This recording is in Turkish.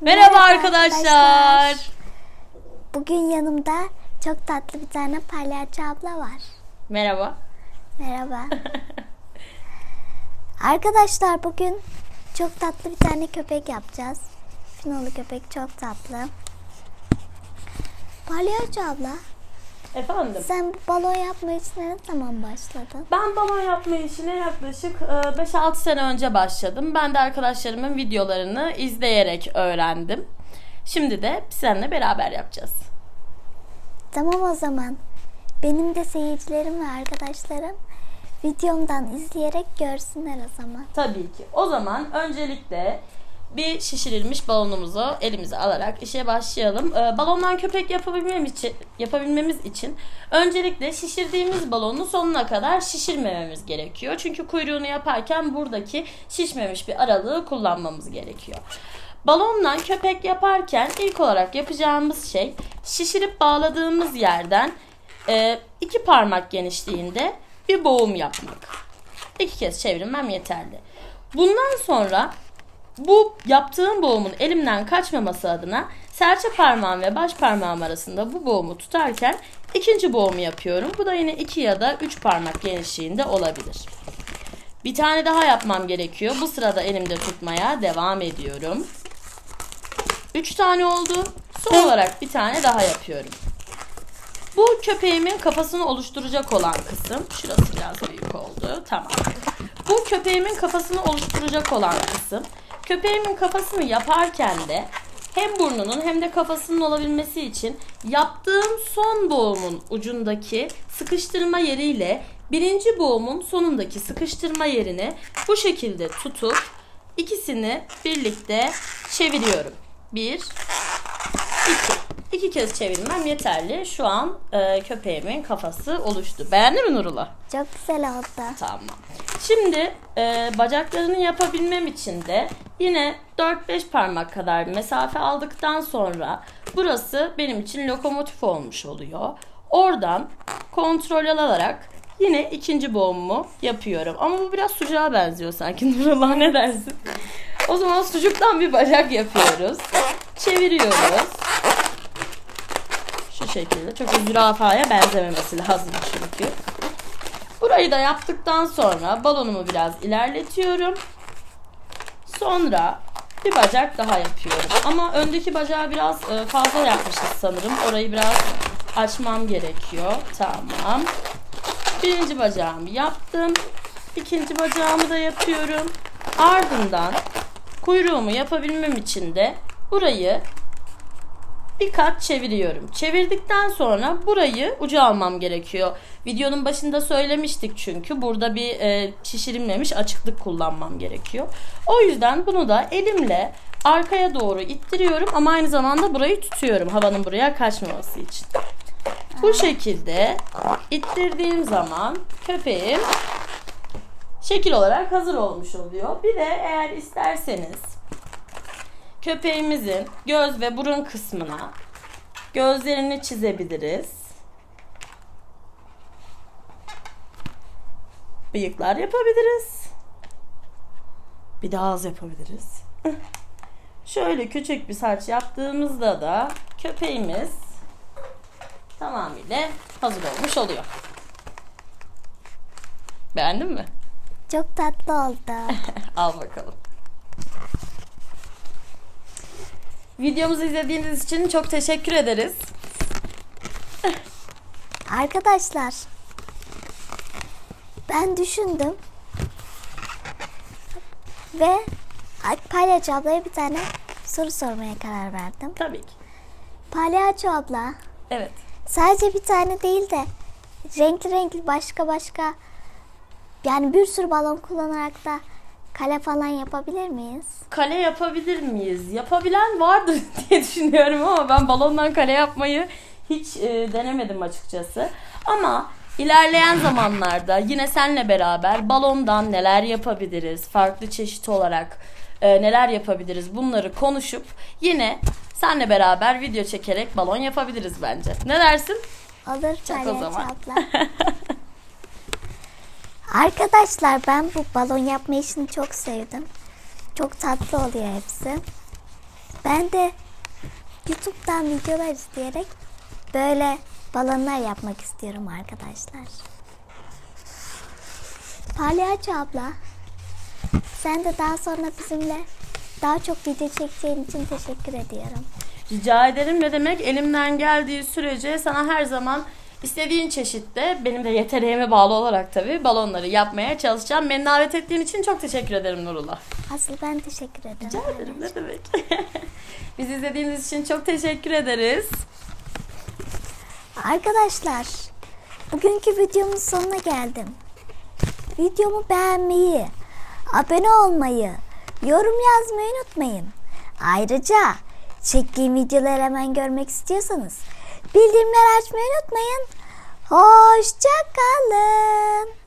Merhaba arkadaşlar. Bugün yanımda çok tatlı bir tane palyaço abla var. Merhaba. Merhaba. arkadaşlar bugün çok tatlı bir tane köpek yapacağız. Finolu köpek çok tatlı. Palyaço abla Efendim. sen bu balon yapma işine ne zaman başladın? Ben balon yapma işine yaklaşık e, 5-6 sene önce başladım. Ben de arkadaşlarımın videolarını izleyerek öğrendim. Şimdi de seninle beraber yapacağız. Tamam o zaman. Benim de seyircilerim ve arkadaşlarım videomdan izleyerek görsünler o zaman. Tabii ki. O zaman öncelikle bir şişirilmiş balonumuzu elimize alarak işe başlayalım. Ee, balondan köpek yapabilmemiz için, yapabilmemiz için öncelikle şişirdiğimiz balonu sonuna kadar şişirmememiz gerekiyor. Çünkü kuyruğunu yaparken buradaki şişmemiş bir aralığı kullanmamız gerekiyor. Balondan köpek yaparken ilk olarak yapacağımız şey şişirip bağladığımız yerden e, iki parmak genişliğinde bir boğum yapmak. İki kez çevirmem yeterli. Bundan sonra bu yaptığım boğumun elimden kaçmaması adına serçe parmağım ve baş parmağım arasında bu boğumu tutarken ikinci boğumu yapıyorum. Bu da yine iki ya da üç parmak genişliğinde olabilir. Bir tane daha yapmam gerekiyor. Bu sırada elimde tutmaya devam ediyorum. Üç tane oldu. Son olarak bir tane daha yapıyorum. Bu köpeğimin kafasını oluşturacak olan kısım. Şurası biraz büyük oldu. Tamam. Bu köpeğimin kafasını oluşturacak olan kısım. Köpeğimin kafasını yaparken de hem burnunun hem de kafasının olabilmesi için yaptığım son boğumun ucundaki sıkıştırma yeriyle birinci boğumun sonundaki sıkıştırma yerini bu şekilde tutup ikisini birlikte çeviriyorum. Bir, iki. İki kez çevirmem yeterli. Şu an e, köpeğimin kafası oluştu. Beğendin mi Nurullah? Çok güzel oldu. Tamam. Şimdi e, bacaklarını yapabilmem için de yine 4-5 parmak kadar mesafe aldıktan sonra burası benim için lokomotif olmuş oluyor. Oradan kontrol alarak yine ikinci boğumumu yapıyorum. Ama bu biraz sucuğa benziyor sanki Nurullah ne dersin? O zaman sucuktan bir bacak yapıyoruz. Çeviriyoruz. Şu şekilde. Çok zürafaya benzememesi lazım çünkü. Burayı da yaptıktan sonra balonumu biraz ilerletiyorum. Sonra bir bacak daha yapıyorum. Ama öndeki bacağı biraz e, fazla yapmışız sanırım. Orayı biraz açmam gerekiyor. Tamam. Birinci bacağımı yaptım. İkinci bacağımı da yapıyorum. Ardından kuyruğumu yapabilmem için de burayı bir kat çeviriyorum. Çevirdikten sonra burayı ucu almam gerekiyor. Videonun başında söylemiştik çünkü burada bir e, şişirilmemiş açıklık kullanmam gerekiyor. O yüzden bunu da elimle arkaya doğru ittiriyorum ama aynı zamanda burayı tutuyorum havanın buraya kaçmaması için. Bu şekilde ittirdiğim zaman köpeğim şekil olarak hazır olmuş oluyor. Bir de eğer isterseniz köpeğimizin göz ve burun kısmına gözlerini çizebiliriz. Bıyıklar yapabiliriz. Bir de ağız yapabiliriz. Şöyle küçük bir saç yaptığımızda da köpeğimiz tamamıyla hazır olmuş oluyor. Beğendin mi? Çok tatlı oldu. Al bakalım. Videomuzu izlediğiniz için çok teşekkür ederiz. Arkadaşlar ben düşündüm ve Palyaço ablaya bir tane soru sormaya karar verdim. Tabii ki. Palyaço abla Evet. sadece bir tane değil de renkli renkli başka başka yani bir sürü balon kullanarak da kale falan yapabilir miyiz? Kale yapabilir miyiz? Yapabilen vardır diye düşünüyorum ama ben balondan kale yapmayı hiç e, denemedim açıkçası. Ama ilerleyen zamanlarda yine senle beraber balondan neler yapabiliriz, farklı çeşit olarak e, neler yapabiliriz bunları konuşup yine senle beraber video çekerek balon yapabiliriz bence. Ne dersin? Olur Çak o zaman. Arkadaşlar ben bu balon yapma işini çok sevdim. Çok tatlı oluyor hepsi. Ben de YouTube'dan videolar izleyerek böyle balonlar yapmak istiyorum arkadaşlar. Palyaço abla, sen de daha sonra bizimle daha çok video çekeceğin için teşekkür ediyorum. Rica ederim ne demek elimden geldiği sürece sana her zaman istediğin çeşitte benim de yeteneğime bağlı olarak tabii balonları yapmaya çalışacağım. Beni davet ettiğin için çok teşekkür ederim Nurullah. Asıl ben teşekkür ederim. Rica ederim ne demek. Bizi izlediğiniz için çok teşekkür ederiz. Arkadaşlar, bugünkü videomun sonuna geldim. Videomu beğenmeyi, abone olmayı, yorum yazmayı unutmayın. Ayrıca çektiğim videoları hemen görmek istiyorsanız bildirimleri açmayı unutmayın. Hoşça kalın.